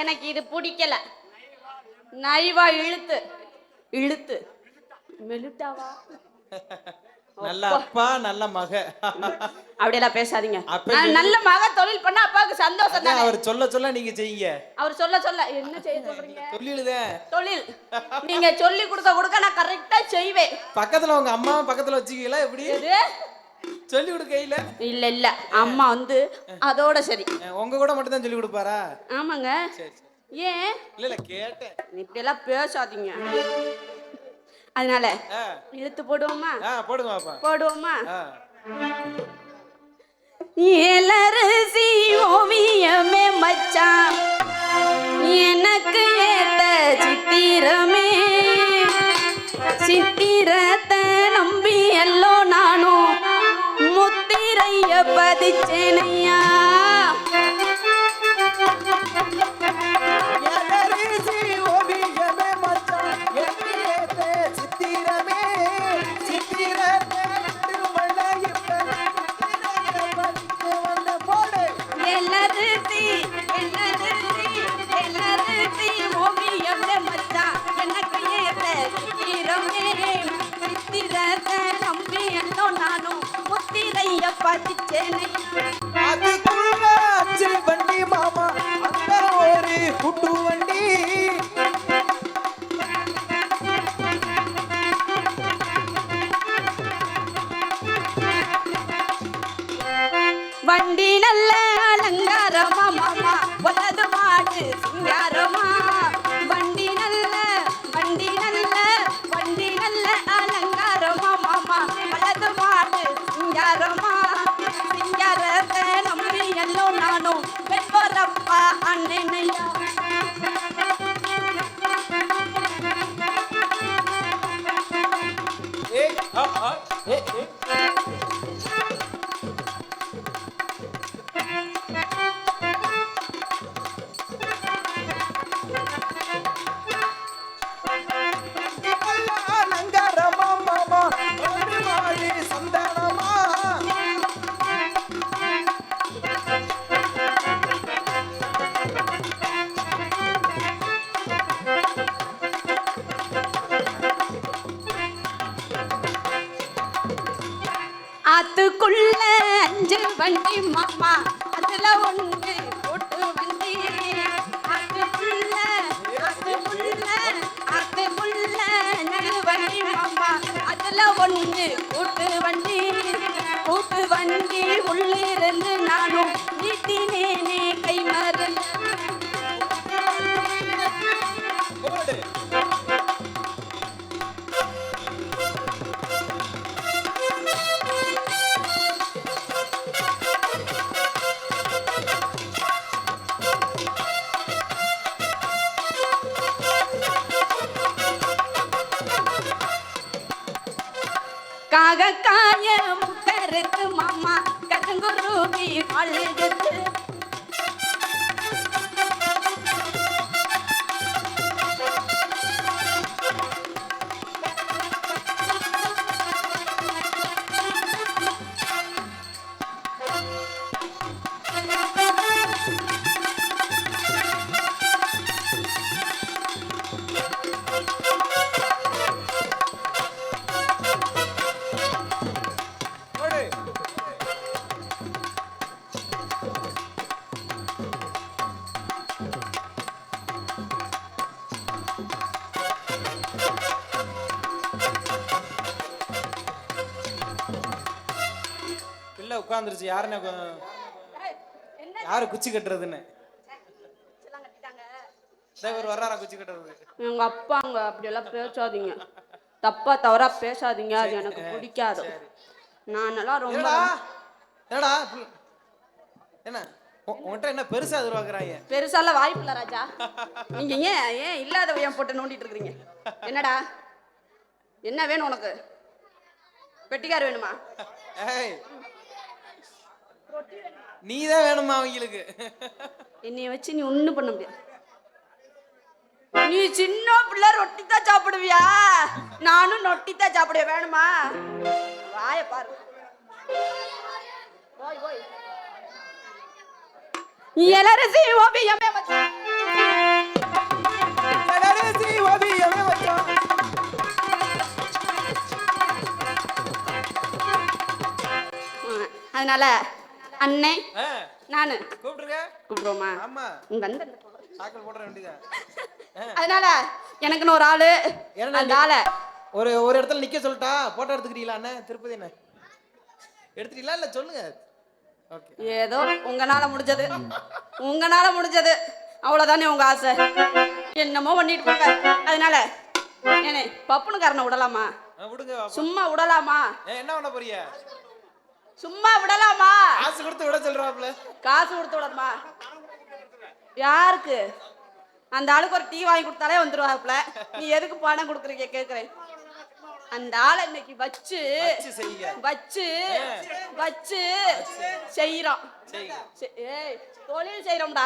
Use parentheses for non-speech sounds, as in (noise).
எனக்கு இது பிடிக்கல. நைவா இழுத்து. இழுத்து. மெலுட்டாவா? நல்ல அப்பா. நல்ல மக. அப்படியெல்லாம் பேசாதீங்க. நல்ல மக தொழில் பண்ணா அப்பாவுக்கு சந்தோஷம் தானே. அவர் சொல்ல சொல்ல நீங்க செய்யுங்க. அவர் சொல்ல சொல்ல என்ன செய்ய சொல்றீங்க? (laughs) சொல்லிடுதே. தொழில். நீங்க சொல்லி கொடுக்க கொடுக்க நான் கரெக்டா செய்வேன். பக்கத்துல உங்க அம்மா பக்கத்துல வச்சுக்கீங்களா எப்படி? சொல்லி கொடுக்கையில இல்ல இல்ல அம்மா வந்து அதோட சரி. உங்க கூட மட்டும் தான் சொல்லி கொடுப்பாரா? ஆமாங்க. ஏன்? இல்ல இல்ல கேட்டேன். இப்படி எல்லாம் பேசாதீங்க. அதனால இழுத்து போடுவோமா? போடுவோமா? ஆ. இளரசி ஓவியமே மச்சான் எனக்கு ஏத்த சித்திரமே. சித்திரத்தை முத்திரைய பதிச்சேனையா? எதரிசி ஓவியமே முத்திரைய அதுக்குள்ள அஞ்சு வண்டி மாமா அந்த ஒரு குட்டு வண்டி. வண்டி நல்ல அலங்காரமா மாமா. up. Hit, hit. ஆத்துக்குள்ள அஞ்சு வண்டி மாமா அதுல ஒண்ணு போட்டு வண்டி ஆத்துக்குள்ள ஆத்துக்குள்ள ஆத்துக்குள்ள நடு வண்டி மாமா அதுல ஒண்ணு போட்டு வண்டி காக காய முக்கருக்கு மாமா கருங்குருவி அழுகுது பிள்ளை உட்காந்துருச்சு. யாருன்னு யாரு குச்சி கட்டுறதுன்னு? இவர் வர்றாரா குச்சி கட்டுறது எங்க அப்பாங்க அப்படியெல்லாம் பேசாதீங்க. தப்பா தவறா பேசாதீங்க. அது எனக்கு பிடிக்காது. நானெல்லாம் ரொம்ப என்னடா? என்ன? உன்கிட்ட என்ன பெருசா எதிர்பார்க்கறாங்க? பெருசால வாய்ப்பு இல்ல ராஜா. நீங்க ஏன் ஏன் இல்லாத ஏன் போட்டு நோண்டிட்டு இருக்கீங்க என்னடா? என்ன வேணும் உனக்கு? பெட்டிக்கார் வேணுமா? ஏய் நீ தான் வேணுமா அவங்களுக்கு? என்னைய வச்சு நீ ஒன்றும் பண்ண முடியாது. நீ சின்ன பிள்ளை ரொட்டி தான் சாப்பிடுவியா? நானும் ரொட்டி தான் சாப்பிடுவேன். வேணுமா? வாய பாரு. இளரசி ஓவியமே மச்சான். இளரசி அதனால அண்ணே. நானு. கூப்பிட்டுருங்க கூப்பிடுவோமா? ஆமா. இங்க வந்து சாக்கல் போடுற வேண்டியதான் அதனால எனக்குன்னு ஒரு ஆளு. அந்த ஆளை. ஒரு ஒரு இடத்துல நிக்க சொல்லிட்டா போட்டோ எடுத்துக்கிறீங்களா அண்ணன் திருப்பதி என்ன எடுத்துட்டீங்களா இல்ல சொல்லுங்க. ஓகே ஏதோ உங்களால முடிஞ்சது. உங்களால முடிஞ்சது. அவ்வளவுதானே உங்க ஆசை. என்னமோ பண்ணிட்டு போங்க. அதனால ஏனே பப்புனுக்காரனை விடலாமா. சும்மா விடலாமா? என்ன பண்ண போறீங்க? சும்மா விடலாமா? காசு கொடுத்து விட சொல்றாப்ல. காசு கொடுத்து விடணுமா? யாருக்கு? அந்த ஆளுக்கு ஒரு டீ வாங்கி கொடுத்தாலே வந்துருவாப்புல. நீ எதுக்கு பணம் கொடுக்குறீங்க கேக்குறேன். அந்த ஆளை இன்னைக்கு வச்சு வச்சு வச்சு செய்யறோம் ஏய் தொழில் செய்யறோம்டா.